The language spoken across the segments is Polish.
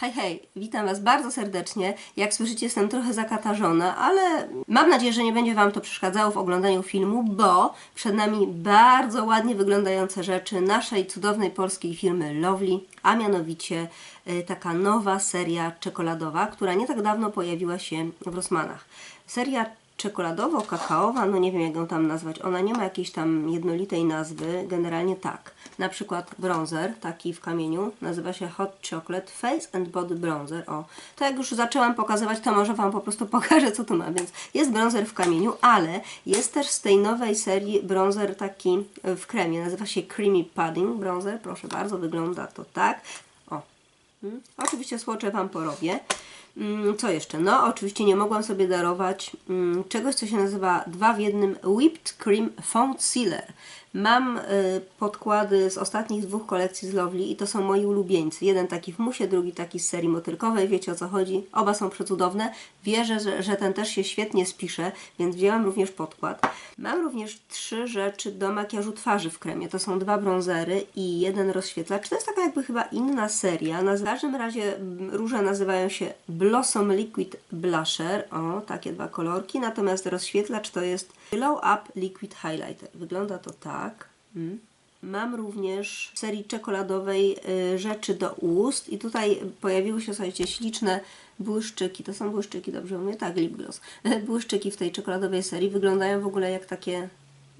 Hej, hej, witam Was bardzo serdecznie. Jak słyszycie, jestem trochę zakatarzona, ale mam nadzieję, że nie będzie Wam to przeszkadzało w oglądaniu filmu, bo przed nami bardzo ładnie wyglądające rzeczy naszej cudownej polskiej firmy Lovely, a mianowicie y, taka nowa seria czekoladowa, która nie tak dawno pojawiła się w Rossmanach. Seria czekoladowo-kakaowa, no nie wiem jak ją tam nazwać, ona nie ma jakiejś tam jednolitej nazwy, generalnie tak. Na przykład bronzer, taki w kamieniu, nazywa się Hot Chocolate Face and Body Bronzer. O, to jak już zaczęłam pokazywać, to może Wam po prostu pokażę, co tu ma. Więc jest bronzer w kamieniu, ale jest też z tej nowej serii bronzer taki w kremie, nazywa się Creamy Pudding Bronzer. Proszę bardzo, wygląda to tak. O, Mm, Oczywiście słocze Wam porobię. Mm, Co jeszcze? No, oczywiście nie mogłam sobie darować mm, czegoś, co się nazywa dwa w jednym Whipped Cream Foam Sealer. Mam y, podkłady z ostatnich dwóch kolekcji z Lovely i to są moi ulubieńcy. Jeden taki w musie, drugi taki z serii motylkowej. Wiecie o co chodzi? Oba są przecudowne. Wierzę, że, że ten też się świetnie spisze, więc wzięłam również podkład. Mam również trzy rzeczy do makijażu twarzy w kremie. To są dwa bronzery i jeden rozświetlacz. To jest taka jakby chyba inna seria. Naz- W każdym razie róże nazywają się Blossom Liquid Blusher. O, takie dwa kolorki. Natomiast rozświetlacz to jest Glow Up Liquid Highlighter. Wygląda to tak. Mm. Mam również w serii czekoladowej y, rzeczy do ust i tutaj pojawiły się, słuchajcie, śliczne błyszczyki. To są błyszczyki, dobrze mówię? Tak, lip gloss. Błyszczyki w tej czekoladowej serii wyglądają w ogóle jak takie,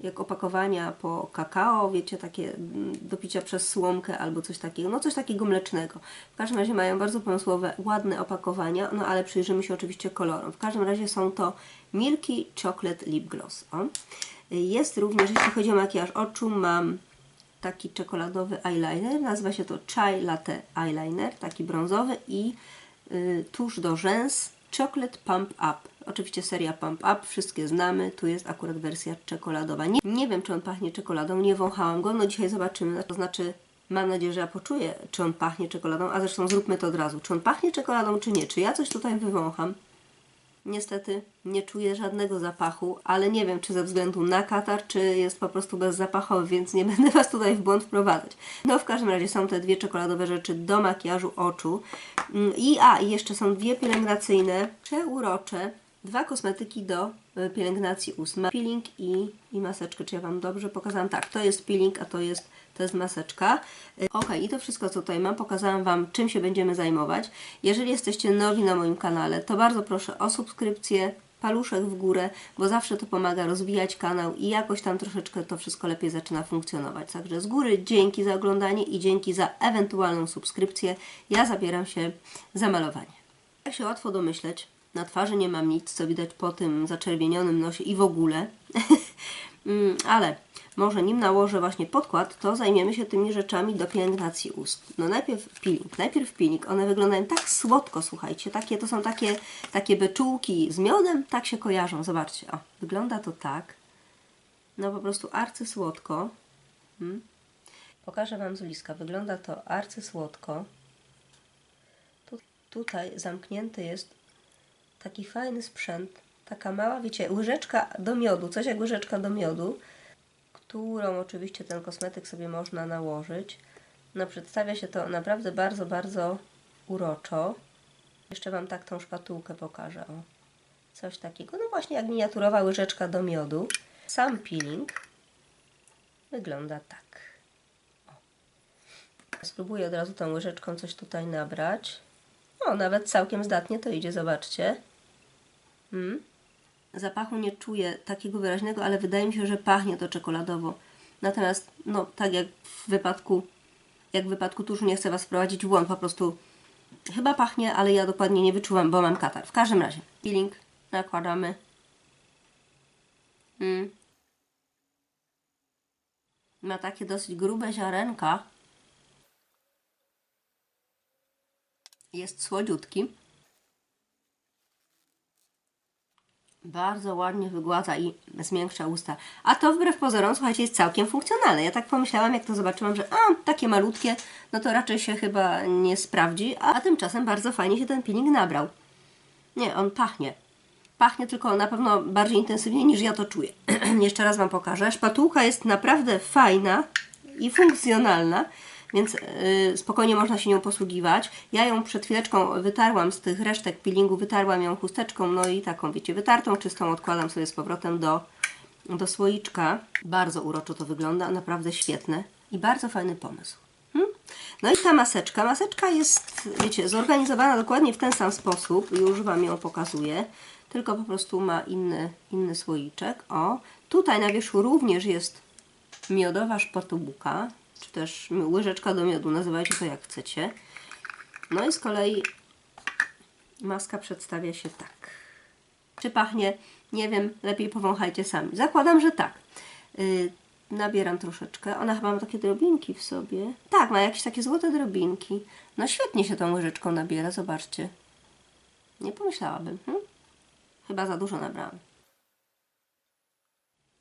jak opakowania po kakao, wiecie, takie mm, do picia przez słomkę albo coś takiego, no coś takiego mlecznego. W każdym razie mają bardzo pomysłowe, ładne opakowania, no ale przyjrzymy się oczywiście kolorom. W każdym razie są to Milky Chocolate Lip Gloss. O. Jest również, jeśli chodzi o makijaż oczu, mam taki czekoladowy eyeliner. Nazywa się to Chai Latte Eyeliner, taki brązowy i y, tusz do rzęs Chocolate Pump Up. Oczywiście seria Pump Up, wszystkie znamy. Tu jest akurat wersja czekoladowa. Nie, nie wiem, czy on pachnie czekoladą, nie wąchałam go. No dzisiaj zobaczymy. To znaczy, mam nadzieję, że ja poczuję, czy on pachnie czekoladą, a zresztą zróbmy to od razu. Czy on pachnie czekoladą, czy nie? Czy ja coś tutaj wywącham? Niestety nie czuję żadnego zapachu, ale nie wiem, czy ze względu na katar, czy jest po prostu bezzapachowy, więc nie będę Was tutaj w błąd wprowadzać. No w każdym razie są te dwie czekoladowe rzeczy do makijażu oczu. Mm, I a, i jeszcze są dwie pielęgnacyjne, przeurocze, dwa kosmetyki do y, pielęgnacji ust. Peeling i, i maseczkę. Czy ja Wam dobrze pokazałam? Tak, to jest peeling, a to jest to jest maseczka. Y, Ok, i to wszystko, co tutaj mam, pokazałam Wam, czym się będziemy zajmować. Jeżeli jesteście nowi na moim kanale, to bardzo proszę o subskrypcję, paluszek w górę, bo zawsze to pomaga rozwijać kanał i jakoś tam troszeczkę to wszystko lepiej zaczyna funkcjonować. Także z góry dzięki za oglądanie i dzięki za ewentualną subskrypcję. Ja zabieram się za malowanie. Jak się łatwo domyśleć, na twarzy nie mam nic, co widać po tym zaczerwienionym nosie i w ogóle. Mm, Ale może nim nałożę właśnie podkład, to zajmiemy się tymi rzeczami do pielęgnacji ust. No najpierw peeling. Najpierw peeling. One wyglądają tak słodko, słuchajcie. Takie, to są takie, takie beczułki z miodem. Tak się kojarzą. Zobaczcie. O, wygląda to tak. No po prostu arcysłodko. Hmm. Pokażę Wam z bliska. Wygląda to arcysłodko. Tu, tutaj zamknięty jest taki fajny sprzęt, taka mała, wiecie, łyżeczka do miodu, coś jak łyżeczka do miodu, którą oczywiście ten kosmetyk sobie można nałożyć. No przedstawia się to naprawdę bardzo, bardzo uroczo. Jeszcze Wam tak tą szpatułkę pokażę. O. Coś takiego, no właśnie jak miniaturowa łyżeczka do miodu. Sam peeling wygląda tak. O. Spróbuję od razu tą łyżeczką coś tutaj nabrać. O, nawet całkiem zdatnie to idzie, zobaczcie. Mm. Zapachu nie czuję takiego wyraźnego, ale wydaje mi się, że pachnie to czekoladowo. Natomiast, no, tak jak w wypadku, jak w wypadku tuszu, nie chcę Was wprowadzić w błąd, po prostu chyba pachnie, ale ja dokładnie nie wyczuwam, bo mam katar. W każdym razie, peeling nakładamy. Mm. Ma takie dosyć grube ziarenka. Jest słodziutki. Bardzo ładnie wygładza i zmiękcza usta. A to wbrew pozorom, słuchajcie, jest całkiem funkcjonalne. Ja tak pomyślałam, jak to zobaczyłam, że a, takie malutkie, no to raczej się chyba nie sprawdzi, a tymczasem bardzo fajnie się ten peeling nabrał. Nie, on pachnie. Pachnie tylko na pewno bardziej intensywnie niż ja to czuję. Jeszcze raz Wam pokażę. Szpatułka jest naprawdę fajna i funkcjonalna. Więc yy, spokojnie można się nią posługiwać. Ja ją przed chwileczką wytarłam z tych resztek peelingu, wytarłam ją chusteczką, no i taką, wiecie, wytartą, czystą odkładam sobie z powrotem do, do słoiczka. Bardzo uroczo to wygląda, naprawdę świetne i bardzo fajny pomysł. Hmm? No i ta maseczka. Maseczka jest, wiecie, zorganizowana dokładnie w ten sam sposób. Już Wam ją pokazuję. Tylko po prostu ma inny, inny słoiczek. O, tutaj na wierzchu również jest miodowa szpatułka, czy też łyżeczka do miodu, nazywajcie to jak chcecie. No i z kolei maska przedstawia się tak. Czy pachnie? Nie wiem, lepiej powąchajcie sami. Zakładam, że tak. Yy, nabieram troszeczkę. Ona chyba ma takie drobinki w sobie. Tak, ma jakieś takie złote drobinki. No świetnie się tą łyżeczką nabiera, zobaczcie. Nie pomyślałabym. Hm? Chyba za dużo nabrałam.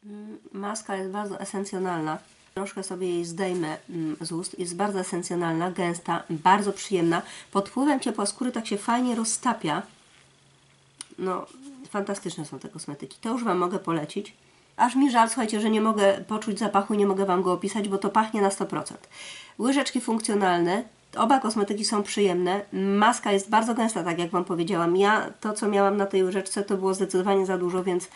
Mm, Maska jest bardzo esencjonalna. Troszkę sobie jej zdejmę mm, z ust. Jest bardzo esencjonalna, gęsta, bardzo przyjemna. Pod wpływem ciepła skóry tak się fajnie roztapia. No, fantastyczne są te kosmetyki. To już Wam mogę polecić. Aż mi żal, słuchajcie, że nie mogę poczuć zapachu, nie mogę Wam go opisać, bo to pachnie na 100%. Łyżeczki funkcjonalne, oba kosmetyki są przyjemne. Maska jest bardzo gęsta, tak jak Wam powiedziałam. Ja to, co miałam na tej łyżeczce, to było zdecydowanie za dużo, więc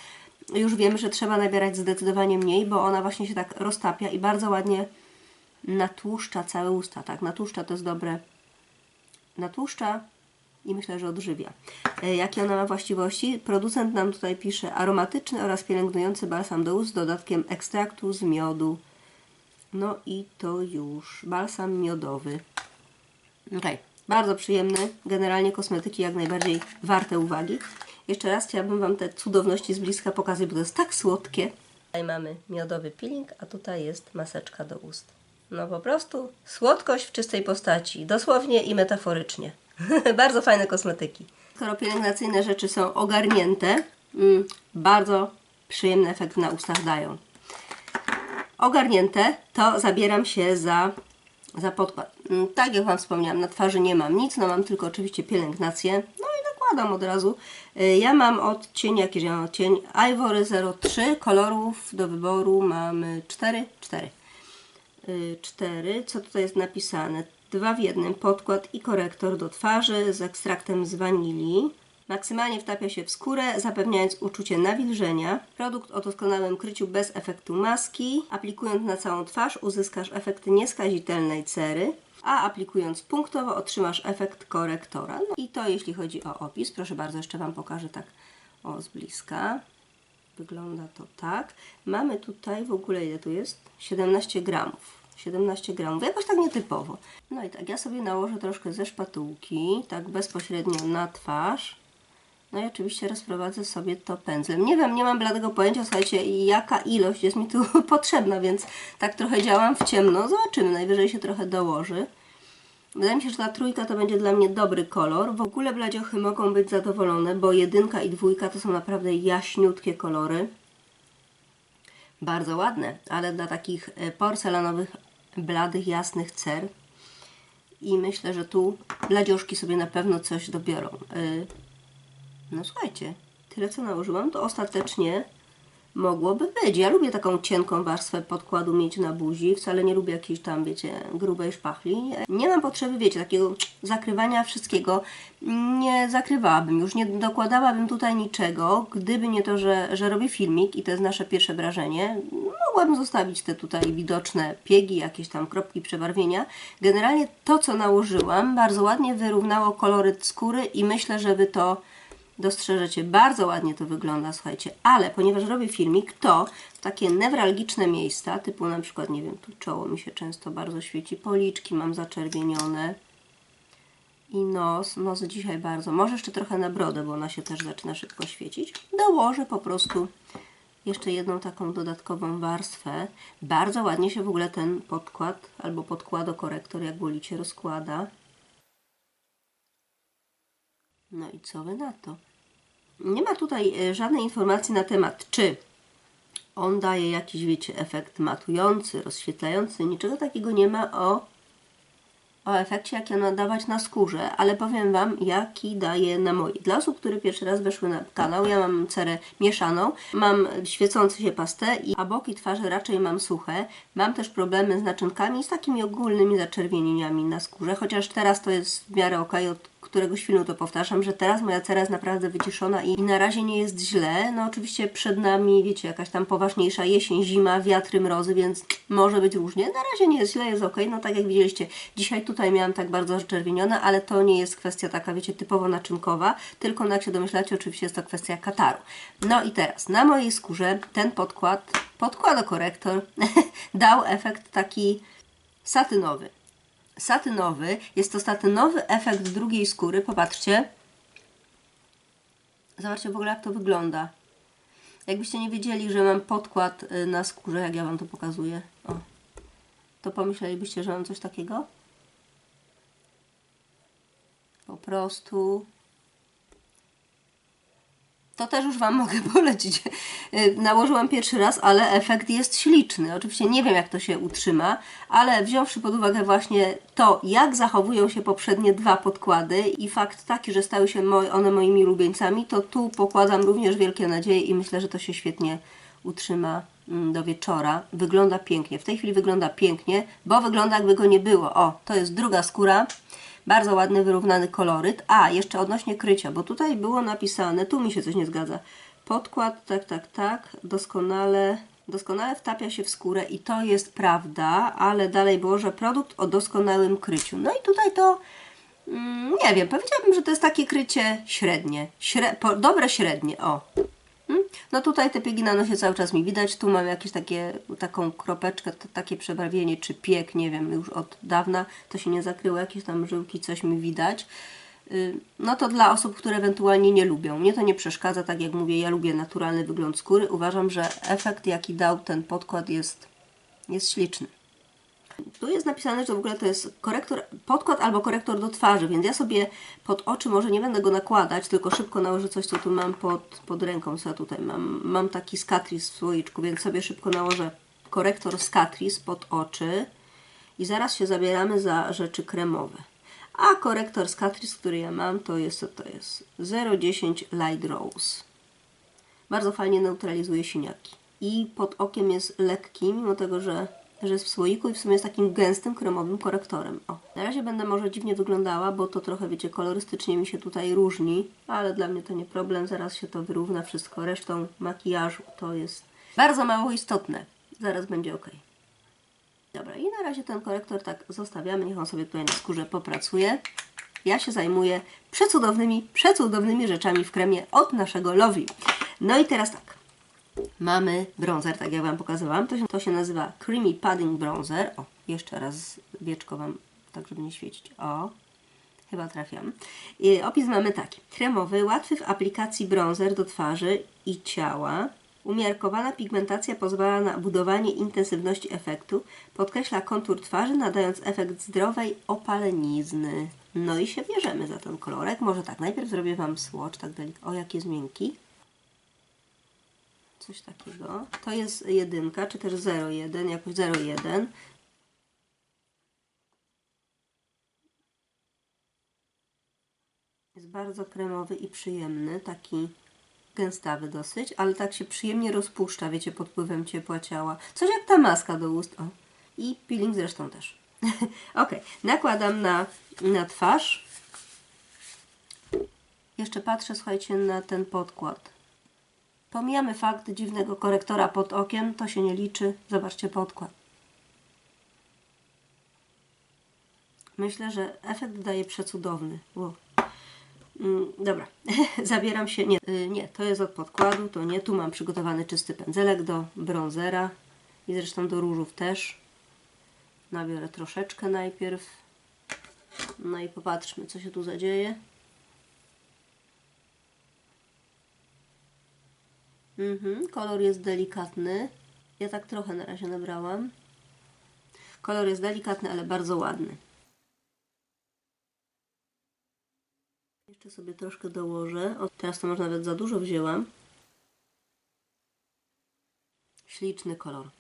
już wiem, że trzeba nabierać zdecydowanie mniej, bo ona właśnie się tak roztapia i bardzo ładnie natłuszcza całe usta, tak? Natłuszcza to jest dobre. Natłuszcza i myślę, że odżywia. E, Jakie ona ma właściwości? Producent nam tutaj pisze aromatyczny oraz pielęgnujący balsam do ust z dodatkiem ekstraktu z miodu. No i to już. Balsam miodowy. Ok, bardzo przyjemny. Generalnie kosmetyki jak najbardziej warte uwagi. Jeszcze raz chciałabym Wam te cudowności z bliska pokazać, bo to jest tak słodkie. Tutaj mamy miodowy peeling, a tutaj jest maseczka do ust. No po prostu słodkość w czystej postaci, dosłownie i metaforycznie. bardzo fajne kosmetyki. Skoro pielęgnacyjne rzeczy są ogarnięte, mm, bardzo przyjemny efekt na ustach dają. Ogarnięte, to zabieram się za, za podkład. Mm, Tak jak Wam wspomniałam, na twarzy nie mam nic, no mam tylko oczywiście pielęgnację. No nakładam od razu. Y, Ja mam odcień, jakiś ja odcień Ivory 03, kolorów do wyboru mamy 4, 4. 4. Co tutaj jest napisane? Dwa w jednym podkład i korektor do twarzy z ekstraktem z wanilii. Maksymalnie wtapia się w skórę, zapewniając uczucie nawilżenia. Produkt o doskonałym kryciu bez efektu maski. Aplikując na całą twarz uzyskasz efekt nieskazitelnej cery, a aplikując punktowo otrzymasz efekt korektora. No i to jeśli chodzi o opis. Proszę bardzo, jeszcze Wam pokażę tak o z bliska. Wygląda to tak. Mamy tutaj w ogóle ile tu jest? 17 gramów. 17 gramów, jakoś tak nietypowo. No i tak, ja sobie nałożę troszkę ze szpatułki, tak bezpośrednio na twarz. No i oczywiście rozprowadzę sobie to pędzlem. Nie wiem, nie mam bladego pojęcia, słuchajcie, jaka ilość jest mi tu potrzebna, więc tak trochę działam w ciemno. Zobaczymy, najwyżej się trochę dołoży. Wydaje mi się, że ta trójka to będzie dla mnie dobry kolor. W ogóle bladziochy mogą być zadowolone, bo jedynka i dwójka to są naprawdę jaśniutkie kolory. Bardzo ładne, ale dla takich e, porcelanowych, bladych, jasnych cer. I myślę, że tu bladziuszki sobie na pewno coś dobiorą. No słuchajcie, tyle co nałożyłam, to ostatecznie mogłoby być. Ja lubię taką cienką warstwę podkładu mieć na buzi. Wcale nie lubię jakiejś tam, wiecie, grubej szpachli. Nie mam potrzeby, wiecie, takiego zakrywania wszystkiego. Nie zakrywałabym już, nie dokładałabym tutaj niczego. Gdyby nie to, że, że robię filmik i to jest nasze pierwsze wrażenie, mogłabym zostawić te tutaj widoczne piegi, jakieś tam kropki przebarwienia. Generalnie to, co nałożyłam, bardzo ładnie wyrównało koloryt skóry i myślę, że Wy to dostrzeżecie. Bardzo ładnie to wygląda, słuchajcie, ale ponieważ robię filmik, to w takie newralgiczne miejsca, typu na przykład, nie wiem, tu czoło mi się często bardzo świeci, policzki mam zaczerwienione i nos, nos dzisiaj bardzo, może jeszcze trochę na brodę, bo ona się też zaczyna szybko świecić, dołożę po prostu jeszcze jedną taką dodatkową warstwę. Bardzo ładnie się w ogóle ten podkład albo podkładokorektor, jak wolicie, rozkłada. No i co wy na to? Nie ma tutaj e, żadnej informacji na temat, czy on daje jakiś, wiecie, efekt matujący, rozświetlający. Niczego takiego nie ma o o efekcie, jaki ona dawać na skórze, ale powiem Wam, jaki daje na mojej. Dla osób, które pierwszy raz weszły na kanał, ja mam cerę mieszaną, mam świecący się pastę, i, a boki twarzy raczej mam suche. Mam też problemy z naczynkami i z takimi ogólnymi zaczerwienieniami na skórze, chociaż teraz to jest w miarę okej, od któregoś filmu to powtarzam, że teraz moja cera jest naprawdę wyciszona i, na razie nie jest źle. No oczywiście przed nami, wiecie, jakaś tam poważniejsza jesień, zima, wiatry, mrozy, więc może być różnie. Na razie nie jest źle, jest ok. No tak jak widzieliście, dzisiaj tutaj miałam tak bardzo zaczerwienione, ale to nie jest kwestia taka, wiecie, typowo naczynkowa, tylko no jak się domyślacie, oczywiście jest to kwestia kataru. No i teraz, na mojej skórze ten podkład, podkładokorektor dał efekt taki satynowy satynowy. Jest to satynowy efekt drugiej skóry. Popatrzcie. Zobaczcie w ogóle jak to wygląda. Jakbyście nie wiedzieli, że mam podkład y, na skórze, jak ja Wam to pokazuję. O. To pomyślelibyście, że mam coś takiego? Po prostu to też już Wam mogę polecić. Y, Nałożyłam pierwszy raz, ale efekt jest śliczny. Oczywiście nie wiem, jak to się utrzyma, ale wziąwszy pod uwagę właśnie to, jak zachowują się poprzednie dwa podkłady i fakt taki, że stały się one moimi ulubieńcami, to tu pokładam również wielkie nadzieje i myślę, że to się świetnie utrzyma mm, do wieczora. Wygląda pięknie. W tej chwili wygląda pięknie, bo wygląda jakby go nie było. O, to jest druga skóra. Bardzo ładny, wyrównany koloryt. A, jeszcze odnośnie krycia, bo tutaj było napisane, tu mi się coś nie zgadza. Podkład, tak, tak, tak, doskonale, doskonale wtapia się w skórę i to jest prawda, ale dalej było, że produkt o doskonałym kryciu. No i tutaj to, mm, nie wiem, powiedziałabym, że to jest takie krycie średnie, Śre po, dobre średnie, o. Mm? No tutaj te piegi na nosie cały czas mi widać, tu mam jakieś takie, taką kropeczkę, takie przebarwienie, czy pieg, nie wiem, już od dawna, to się nie zakryło, jakieś tam żyłki, coś mi widać. Y, No to dla osób, które ewentualnie nie lubią. Mnie to nie przeszkadza, tak jak mówię, ja lubię naturalny wygląd skóry. Uważam, że efekt jaki dał ten podkład jest, jest śliczny. Tu jest napisane, że w ogóle to jest korektor, podkład albo korektor do twarzy, więc ja sobie pod oczy może nie będę go nakładać, tylko szybko nałożę coś, co tu mam pod, pod ręką, co ja tutaj mam. Mam taki z Catrice w słoiczku, więc sobie szybko nałożę korektor z Catrice pod oczy i zaraz się zabieramy za rzeczy kremowe. A korektor z który ja mam, to jest co to jest? 010 Light Rose. Bardzo fajnie neutralizuje siniaki. I pod okiem jest lekki, mimo tego, że, że jest w słoiku i w sumie jest takim gęstym, kremowym korektorem. O. Na razie będę może dziwnie wyglądała, bo to trochę, wiecie, kolorystycznie mi się tutaj różni, ale dla mnie to nie problem, zaraz się to wyrówna wszystko. Resztą makijażu to jest bardzo mało istotne. Zaraz będzie ok. Dobra, i na razie ten korektor tak zostawiamy, niech on sobie tutaj na skórze popracuje. Ja się zajmuję przecudownymi, przecudownymi rzeczami w kremie od naszego Lovely. No i teraz tak. Mamy bronzer, tak jak Wam pokazywałam. To się, to się nazywa Creamy Padding Bronzer. O, jeszcze raz wieczko Wam, tak żeby nie świecić. O, chyba trafiam. I opis mamy taki. Kremowy, łatwy w aplikacji bronzer do twarzy i ciała. Umiarkowana pigmentacja pozwala na budowanie intensywności efektu, podkreśla kontur twarzy, nadając efekt zdrowej opalenizny. No i się bierzemy za ten kolorek. Może tak, najpierw zrobię Wam swatch, tak delikatnie. O, jaki jest miękki. Coś takiego. To jest jedynka, czy też 0,1, jakoś 0,1. Jest bardzo kremowy i przyjemny, taki gęstawy dosyć, ale tak się przyjemnie rozpuszcza, wiecie, pod wpływem ciepła ciała. Coś jak ta maska do ust. O. I peeling zresztą też. ok, nakładam na, na twarz. Jeszcze patrzę, słuchajcie, na ten podkład. Pomijamy fakt dziwnego korektora pod okiem, to się nie liczy. Zobaczcie podkład. Myślę, że efekt daje przecudowny. Wow. Mm, dobra, zabieram się. Nie, y, nie, to jest od podkładu, to nie. Tu mam przygotowany czysty pędzelek do bronzera i zresztą do różów też. Nabiorę troszeczkę najpierw. No i popatrzmy, co się tu zadzieje. Mhm, kolor jest delikatny. Ja tak trochę na razie nabrałam. Kolor jest delikatny, ale bardzo ładny. Jeszcze sobie troszkę dołożę. O, teraz to może nawet za dużo wzięłam. Śliczny kolor.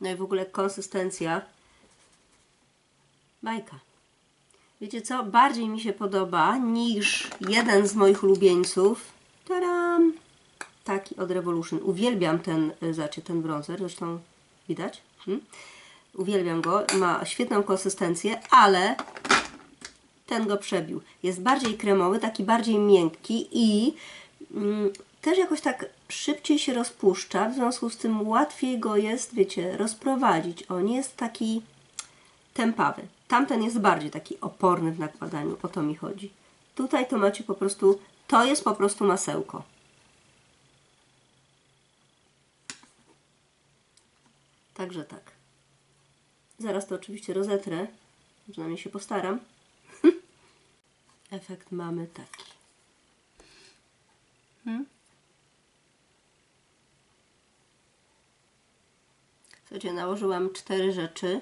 No i w ogóle konsystencja Bajka. Wiecie co? Bardziej mi się podoba niż jeden z moich ulubieńców. Taram! Taki od Revolution. Uwielbiam ten, znaczy ten bronzer, zresztą widać. Hmm? Uwielbiam go, ma świetną konsystencję, ale ten go przebił. Jest bardziej kremowy, taki bardziej miękki i mm, też jakoś tak szybciej się rozpuszcza, w związku z tym łatwiej go jest, wiecie, rozprowadzić. On jest taki tępawy. Tamten jest bardziej taki oporny w nakładaniu, o to mi chodzi. Tutaj to macie po prostu, to jest po prostu masełko. Także tak. Zaraz to oczywiście rozetrę, przynajmniej się postaram. Efekt mamy taki. Hmm? Słuchajcie, nałożyłam cztery rzeczy,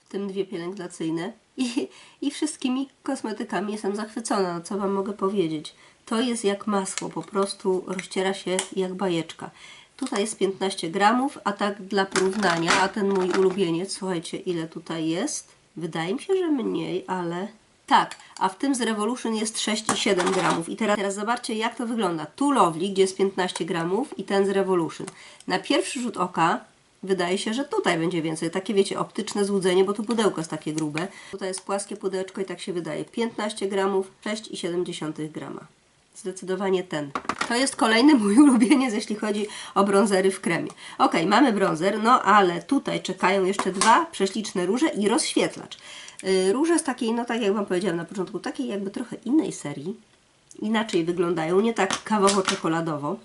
w tym dwie pielęgnacyjne i, i wszystkimi kosmetykami jestem zachwycona, co Wam mogę powiedzieć. To jest jak masło, po prostu rozciera się jak bajeczka. Tutaj jest 15 gramów, a tak dla porównania, a ten mój ulubieniec, słuchajcie, ile tutaj jest? Wydaje mi się, że mniej, ale tak, a w tym z Revolution jest 6,7 gramów. I teraz, teraz zobaczcie, jak to wygląda. Tu Lovely, gdzie jest 15 gramów i ten z Revolution. Na pierwszy rzut oka wydaje się, że tutaj będzie więcej. Takie, wiecie, optyczne złudzenie, bo tu pudełko jest takie grube. Tutaj jest płaskie pudełeczko i tak się wydaje. 15 gramów, 6,7 grama. Zdecydowanie ten. To jest kolejny mój ulubieniec, jeśli chodzi o brązery w kremie. Ok, mamy brązer, no ale tutaj czekają jeszcze dwa prześliczne róże i rozświetlacz. Yy, róże z takiej, no tak jak Wam powiedziałam na początku, takiej jakby trochę innej serii. Inaczej wyglądają, nie tak kawowo-czekoladowo.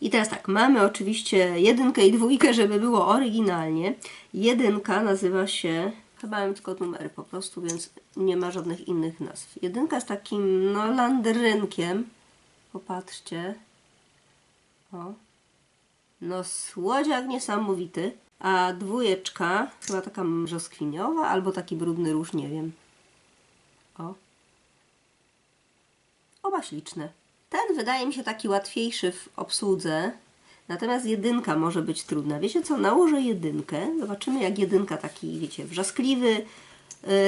I teraz tak, mamy oczywiście jedynkę i dwójkę, żeby było oryginalnie. Jedynka nazywa się, chyba mam tylko numery po prostu, więc nie ma żadnych innych nazw. Jedynka z takim, no, landrynkiem. Popatrzcie. O. No, słodziak niesamowity. A dwójeczka, chyba taka brzoskwiniowa, albo taki brudny róż, nie wiem. O. Oba śliczne. Ten wydaje mi się taki łatwiejszy w obsłudze, natomiast jedynka może być trudna. Wiecie co, nałożę jedynkę, zobaczymy jak jedynka taki, wiecie, wrzaskliwy, y,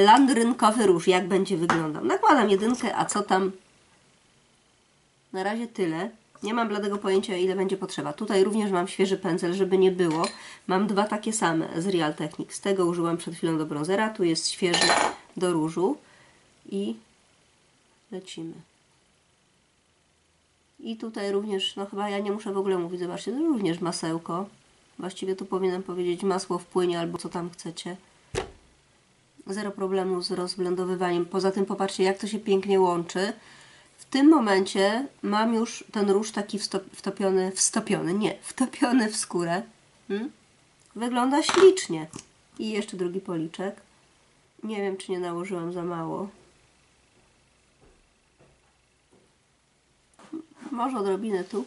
landrynkowy róż, jak będzie wyglądał. Nakładam jedynkę, a co tam? Na razie tyle. Nie mam bladego pojęcia, ile będzie potrzeba. Tutaj również mam świeży pędzel, żeby nie było. Mam dwa takie same z Real Techniques. Z tego użyłam przed chwilą do bronzera. Tu jest świeży do różu. I lecimy. I tutaj również, no chyba ja nie muszę w ogóle mówić, zobaczcie, to również masełko. Właściwie tu powinnam powiedzieć masło w płynie albo co tam chcecie. Zero problemu z rozblendowywaniem. Poza tym popatrzcie, jak to się pięknie łączy. W tym momencie mam już ten róż taki wtopiony, wstopiony, nie, wtopiony w skórę. Hmm? Wygląda ślicznie. I jeszcze drugi policzek. Nie wiem, czy nie nałożyłam za mało. Może odrobinę tu.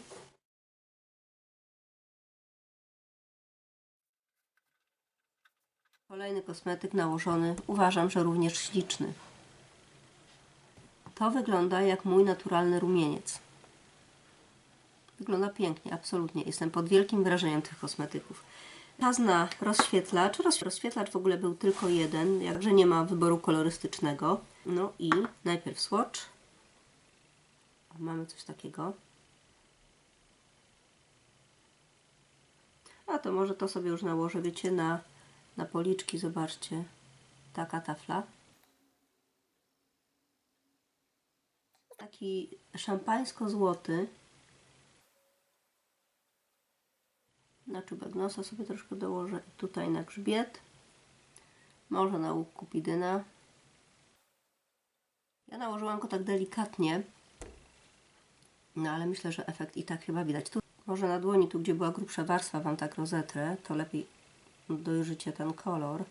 Kolejny kosmetyk nałożony. Uważam, że również śliczny. To wygląda jak mój naturalny rumieniec. Wygląda pięknie, absolutnie. Jestem pod wielkim wrażeniem tych kosmetyków. Czas na rozświetlacz. Roz- Rozświetlacz w ogóle był tylko jeden, jakże nie ma wyboru kolorystycznego. No i najpierw swatch. Mamy coś takiego. A to może to sobie już nałożę, wiecie, na, na policzki. Zobaczcie. Taka tafla. Taki szampańsko-złoty. Na czubek nosa sobie troszkę dołożę. Tutaj na grzbiet. Może na łuk kupidyna. Ja nałożyłam go tak delikatnie. No ale myślę, że efekt i tak chyba widać. Tu może na dłoni, tu gdzie była grubsza warstwa, Wam tak rozetrę, to lepiej dojrzycie ten kolor.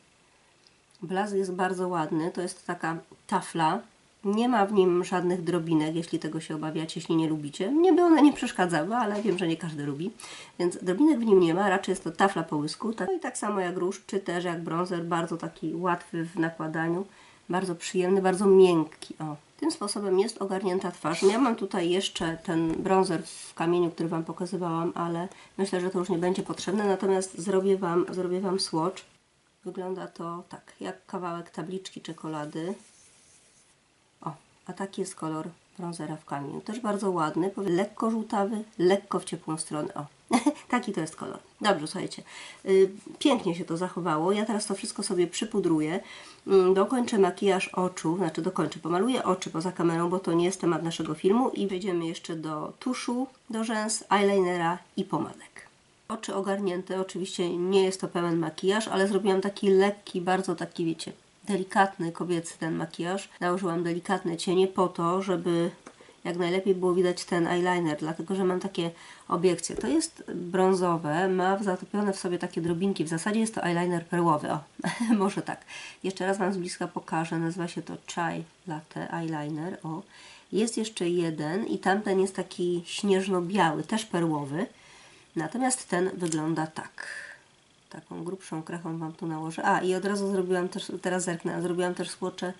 Blask jest bardzo ładny, to jest taka tafla. Nie ma w nim żadnych drobinek, jeśli tego się obawiacie, jeśli nie lubicie. Mnie by one nie przeszkadzały, ale wiem, że nie każdy lubi. Więc drobinek w nim nie ma, raczej jest to tafla połysku. No i tak samo jak róż, czy też jak bronzer, bardzo taki łatwy w nakładaniu. Bardzo przyjemny, bardzo miękki. O, tym sposobem jest ogarnięta twarz. Ja mam tutaj jeszcze ten bronzer w kamieniu, który Wam pokazywałam, ale myślę, że to już nie będzie potrzebne. Natomiast zrobię Wam, zrobię wam swatch. Wygląda to tak, jak kawałek tabliczki czekolady. O, a taki jest kolor bronzera w kamieniu. Też bardzo ładny, lekko żółtawy, lekko w ciepłą stronę. O, taki to jest kolor. Dobrze, słuchajcie. y, Pięknie się to zachowało. Ja teraz to wszystko sobie przypudruję. Mm, Dokończę makijaż oczu, znaczy dokończę, pomaluję oczy poza kamerą, bo to nie jest temat naszego filmu i przejdziemy jeszcze do tuszu, do rzęs, eyelinera i pomadek. Oczy ogarnięte, oczywiście nie jest to pełen makijaż, ale zrobiłam taki lekki, bardzo taki, wiecie, delikatny kobiecy ten makijaż. Nałożyłam delikatne cienie po to, żeby jak najlepiej było widać ten eyeliner, dlatego że mam takie obiekcje. To jest brązowe, ma zatopione w sobie takie drobinki. W zasadzie jest to eyeliner perłowy. O, może tak. Jeszcze raz Wam z bliska pokażę. Nazywa się to Chai Latte Eyeliner. O. Jest jeszcze jeden i tamten jest taki śnieżno-biały, też perłowy. Natomiast ten wygląda tak. Taką grubszą krechą Wam tu nałożę. A, i od razu zrobiłam też, teraz zerknę, zrobiłam też słocze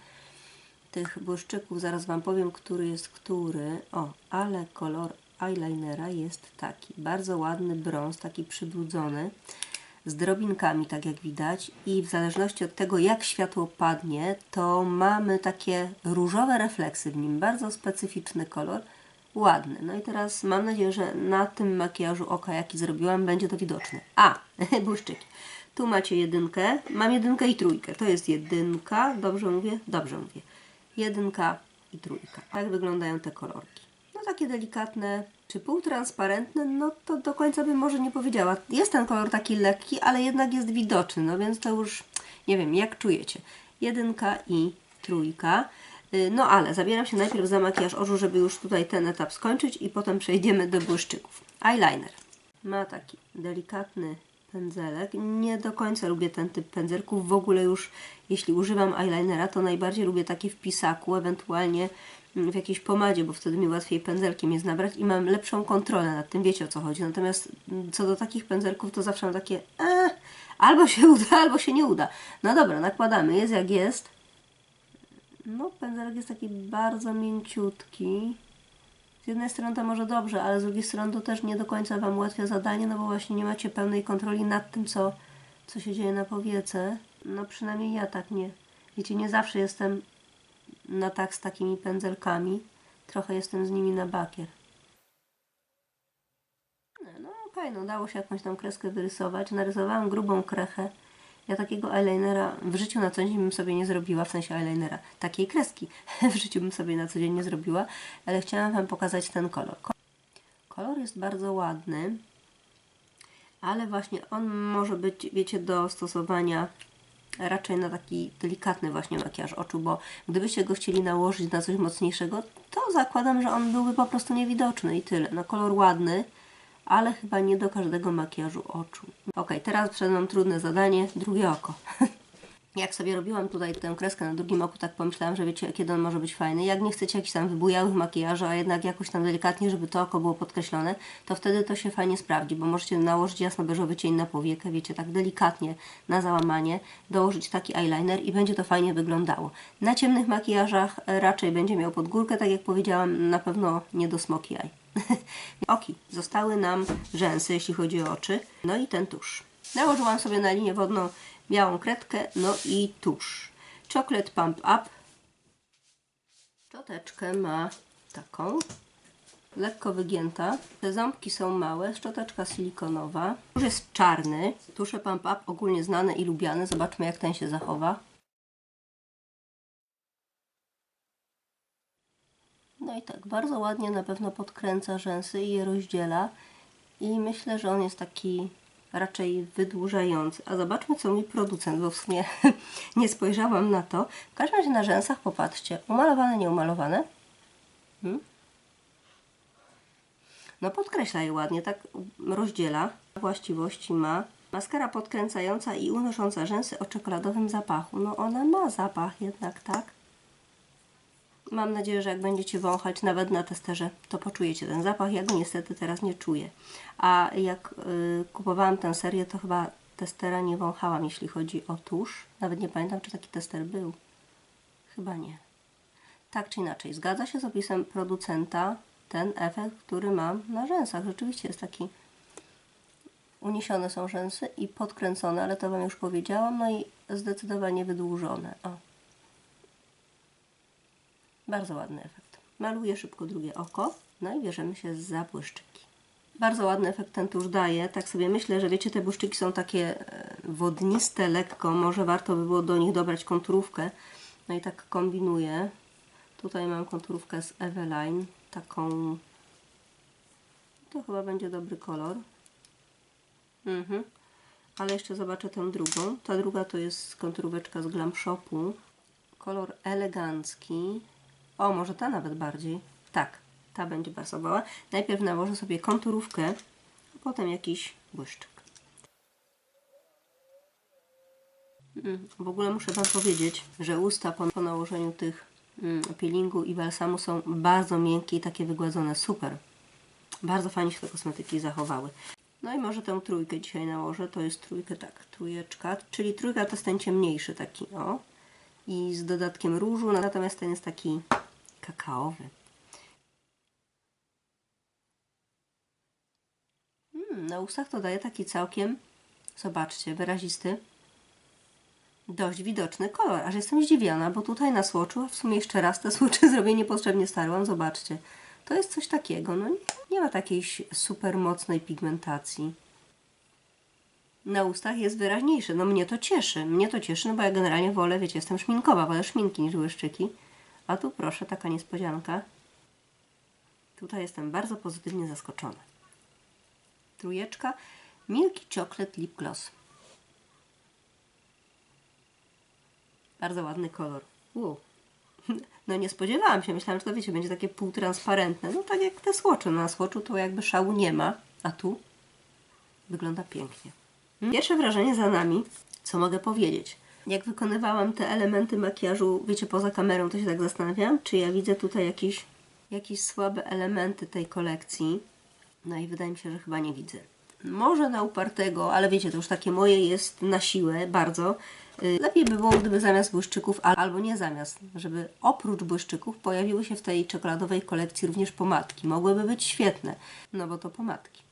tych błyszczyków. Zaraz Wam powiem, który jest który. O, ale kolor eyelinera jest taki. Bardzo ładny brąz, taki przybrudzony. Z drobinkami, tak jak widać. I w zależności od tego, jak światło padnie, to mamy takie różowe refleksy w nim. Bardzo specyficzny kolor. Ładny. No i teraz mam nadzieję, że na tym makijażu oka, jaki zrobiłam, będzie to widoczne. A, błyszczyki. Tu macie jedynkę. Mam jedynkę i trójkę. To jest jedynka. Dobrze mówię? Dobrze mówię. Jedynka i trójka. Tak wyglądają te kolorki. No takie delikatne, czy półtransparentne, no to do końca bym może nie powiedziała. Jest ten kolor taki lekki, ale jednak jest widoczny, no więc to już nie wiem, jak czujecie. Jedynka i trójka. Y, No ale zabieram się najpierw za makijaż oczu, żeby już tutaj ten etap skończyć i potem przejdziemy do błyszczyków. Eyeliner. Ma taki delikatny pędzelek. Nie do końca lubię ten typ pędzelków. W ogóle już jeśli używam eyelinera, to najbardziej lubię taki w pisaku, ewentualnie mm, w jakiejś pomadzie, bo wtedy mi łatwiej pędzelkiem jest nabrać i mam lepszą kontrolę nad tym, wiecie o co chodzi. Natomiast mm, co do takich pędzelków, to zawsze mam takie e, albo się uda, albo się nie uda. No dobra, nakładamy, jest jak jest. No, pędzelek jest taki bardzo mięciutki. Z jednej strony to może dobrze, ale z drugiej strony to też nie do końca Wam ułatwia zadanie, no bo właśnie nie macie pełnej kontroli nad tym, co, co się dzieje na powiece. No przynajmniej ja tak nie. Wiecie, nie zawsze jestem na tak z takimi pędzelkami. Trochę jestem z nimi na bakier. No okej, no dało się jakąś tam kreskę wyrysować. Narysowałam grubą krechę. Ja takiego eyelinera w życiu na co dzień bym sobie nie zrobiła, w sensie eyelinera, takiej kreski w życiu bym sobie na co dzień nie zrobiła, ale chciałam Wam pokazać ten kolor. Ko- Kolor jest bardzo ładny, ale właśnie on może być, wiecie, do stosowania raczej na taki delikatny właśnie makijaż oczu, bo gdybyście go chcieli nałożyć na coś mocniejszego, to zakładam, że on byłby po prostu niewidoczny i tyle. No kolor ładny, ale chyba nie do każdego makijażu oczu. Ok, teraz przed mną trudne zadanie, drugie oko. Jak sobie robiłam tutaj tę kreskę na drugim oku, tak pomyślałam, że wiecie, kiedy on może być fajny. Jak nie chcecie jakichś tam wybujałych makijaży, a jednak jakoś tam delikatnie, żeby to oko było podkreślone, to wtedy to się fajnie sprawdzi, bo możecie nałożyć jasno-beżowy cień na powiekę, wiecie, tak delikatnie na załamanie, dołożyć taki eyeliner i będzie to fajnie wyglądało. Na ciemnych makijażach raczej będzie miał pod górkę, tak jak powiedziałam, na pewno nie do smoky eye. Oki. Zostały nam rzęsy, jeśli chodzi o oczy. No i ten tusz. Nałożyłam sobie na linię wodną białą kredkę, no i tusz. Chocolate Pump Up. Szczoteczkę ma taką. Lekko wygięta. Te ząbki są małe. Szczoteczka silikonowa. Tusz jest czarny. Tusze Pump Up ogólnie znane i lubiane. Zobaczmy jak ten się zachowa. No i tak, bardzo ładnie na pewno podkręca rzęsy i je rozdziela. I myślę, że on jest taki raczej wydłużający. A zobaczmy, co mój producent, bo w sumie nie spojrzałam na to. W każdym razie na rzęsach, popatrzcie, umalowane, nieumalowane. Hmm? No podkreśla je ładnie, tak rozdziela. Właściwości ma. Maskara podkręcająca i unosząca rzęsy o czekoladowym zapachu. No ona ma zapach jednak, tak? Mam nadzieję, że jak będziecie wąchać nawet na testerze, to poczujecie ten zapach. Ja go niestety teraz nie czuję. A jak y, kupowałam tę serię, to chyba testera nie wąchałam, jeśli chodzi o tusz. Nawet nie pamiętam, czy taki tester był. Chyba nie. Tak czy inaczej, zgadza się z opisem producenta ten efekt, który mam na rzęsach. Rzeczywiście jest taki uniesione są rzęsy i podkręcone, ale to Wam już powiedziałam, no i zdecydowanie wydłużone. O. Bardzo ładny efekt. Maluję szybko drugie oko, no i bierzemy się za błyszczyki. Bardzo ładny efekt ten tuż daje. Tak sobie myślę, że wiecie, te błyszczyki są takie e, wodniste lekko. Może warto by było do nich dobrać konturówkę. No i tak kombinuję. Tutaj mam konturówkę z Eveline. Taką... To chyba będzie dobry kolor. Mhm. Ale jeszcze zobaczę tę drugą. Ta druga to jest konturóweczka z Glam Shopu. Kolor elegancki. O, może ta nawet bardziej. Tak, ta będzie pasowała. Najpierw nałożę sobie konturówkę, a potem jakiś błyszczyk. Mm, W ogóle muszę Wam powiedzieć, że usta po, po nałożeniu tych mm, peelingu i balsamu są bardzo miękkie i takie wygładzone. Super. Bardzo fajnie się te kosmetyki zachowały. No i może tę trójkę dzisiaj nałożę. To jest trójkę, tak, trójeczka. Czyli trójka to jest ten ciemniejszy taki, o. I z dodatkiem różu, natomiast ten jest taki kakaowy. Mm, na ustach to daje taki całkiem, zobaczcie, wyrazisty, dość widoczny kolor. Aż jestem zdziwiona, bo tutaj na słoczu, a w sumie jeszcze raz te słocze zrobię niepotrzebnie starłam, zobaczcie. To jest coś takiego, no nie, ma takiej super mocnej pigmentacji. Na ustach jest wyraźniejszy, no mnie to cieszy, mnie to cieszy, no bo ja generalnie wolę, wiecie, jestem szminkowa, wolę szminki niż błyszczyki. A tu proszę, taka niespodzianka. Tutaj jestem bardzo pozytywnie zaskoczona. Trójeczka Milky Chocolate Lip Gloss. Bardzo ładny kolor. Wow. No nie spodziewałam się, myślałam, że to wiecie, będzie takie półtransparentne. No tak jak te słocze. No, na słoczu to jakby szału nie ma, a tu wygląda pięknie. Pierwsze wrażenie za nami, co mogę powiedzieć. Jak wykonywałam te elementy makijażu, wiecie, poza kamerą, to się tak zastanawiałam, czy ja widzę tutaj jakieś, jakieś słabe elementy tej kolekcji. No i wydaje mi się, że chyba nie widzę. Może na upartego, ale wiecie, to już takie moje jest na siłę bardzo. Y, Lepiej by było, gdyby zamiast błyszczyków, al- albo nie zamiast, żeby oprócz błyszczyków pojawiły się w tej czekoladowej kolekcji również pomadki. Mogłyby być świetne, no bo to pomadki.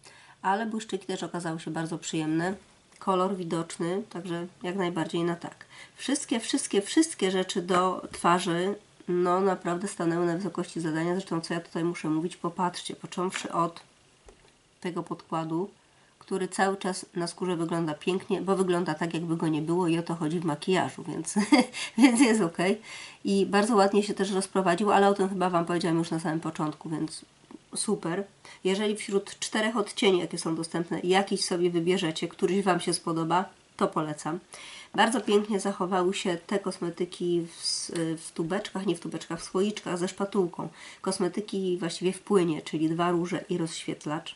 Ale błyszczyki też okazały się bardzo przyjemne. Kolor widoczny, także jak najbardziej na tak. Wszystkie, wszystkie, wszystkie rzeczy do twarzy, no naprawdę stanęły na wysokości zadania. Zresztą co ja tutaj muszę mówić, popatrzcie, począwszy od tego podkładu, który cały czas na skórze wygląda pięknie, bo wygląda tak, jakby go nie było i o to chodzi w makijażu, więc, więc jest ok. I bardzo ładnie się też rozprowadził, ale o tym chyba Wam powiedziałam już na samym początku, więc super. Jeżeli wśród czterech odcieni, jakie są dostępne, jakiś sobie wybierzecie, któryś Wam się spodoba, to polecam. Bardzo pięknie zachowały się te kosmetyki w, w tubeczkach, nie w tubeczkach, w słoiczkach ze szpatułką. Kosmetyki właściwie w płynie, czyli dwa róże i rozświetlacz.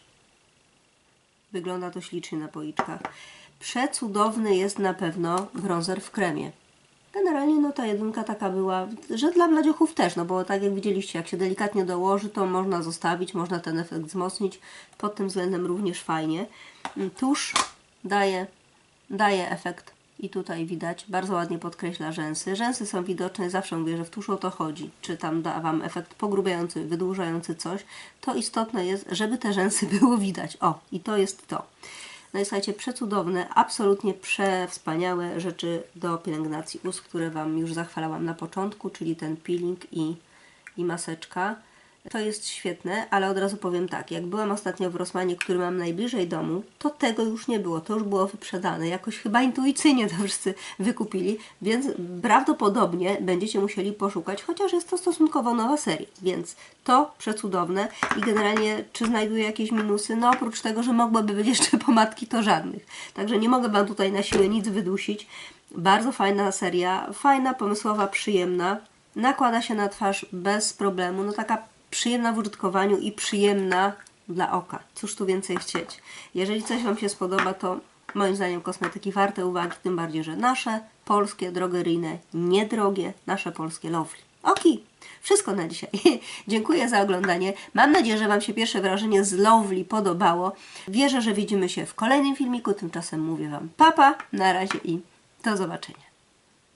Wygląda to ślicznie na policzkach. Przecudowny jest na pewno bronzer w kremie. Generalnie no ta jedynka taka była, że dla mladziuchów też, no bo tak jak widzieliście, jak się delikatnie dołoży, to można zostawić, można ten efekt wzmocnić. Pod tym względem również fajnie. Mm, Tusz daje, daje efekt i tutaj widać, bardzo ładnie podkreśla rzęsy. Rzęsy są widoczne, zawsze mówię, że w tuszu o to chodzi. Czy tam da Wam efekt pogrubiający, wydłużający coś. To istotne jest, żeby te rzęsy było widać. O, i to jest to. No i słuchajcie, przecudowne, absolutnie przewspaniałe rzeczy do pielęgnacji ust, które Wam już zachwalałam na początku, czyli ten peeling i, i maseczka. To jest świetne, ale od razu powiem tak, jak byłam ostatnio w Rosmanie, który mam najbliżej domu, to tego już nie było, to już było wyprzedane. Jakoś chyba intuicyjnie to wszyscy wykupili, więc prawdopodobnie będziecie musieli poszukać, chociaż jest to stosunkowo nowa seria, więc to przecudowne i generalnie czy znajduję jakieś minusy? No oprócz tego, że mogłyby być jeszcze pomadki, to żadnych. Także nie mogę Wam tutaj na siłę nic wydusić. Bardzo fajna seria, fajna, pomysłowa, przyjemna. Nakłada się na twarz bez problemu, no taka przyjemna w użytkowaniu i przyjemna dla oka. Cóż tu więcej chcieć. Jeżeli coś Wam się spodoba, to moim zdaniem kosmetyki warte uwagi, tym bardziej, że nasze polskie drogeryjne, niedrogie, nasze polskie lovely. Oki, wszystko na dzisiaj. Dziękuję za oglądanie. Mam nadzieję, że Wam się pierwsze wrażenie z lovely podobało. Wierzę, że widzimy się w kolejnym filmiku. Tymczasem mówię Wam papa, na razie i do zobaczenia.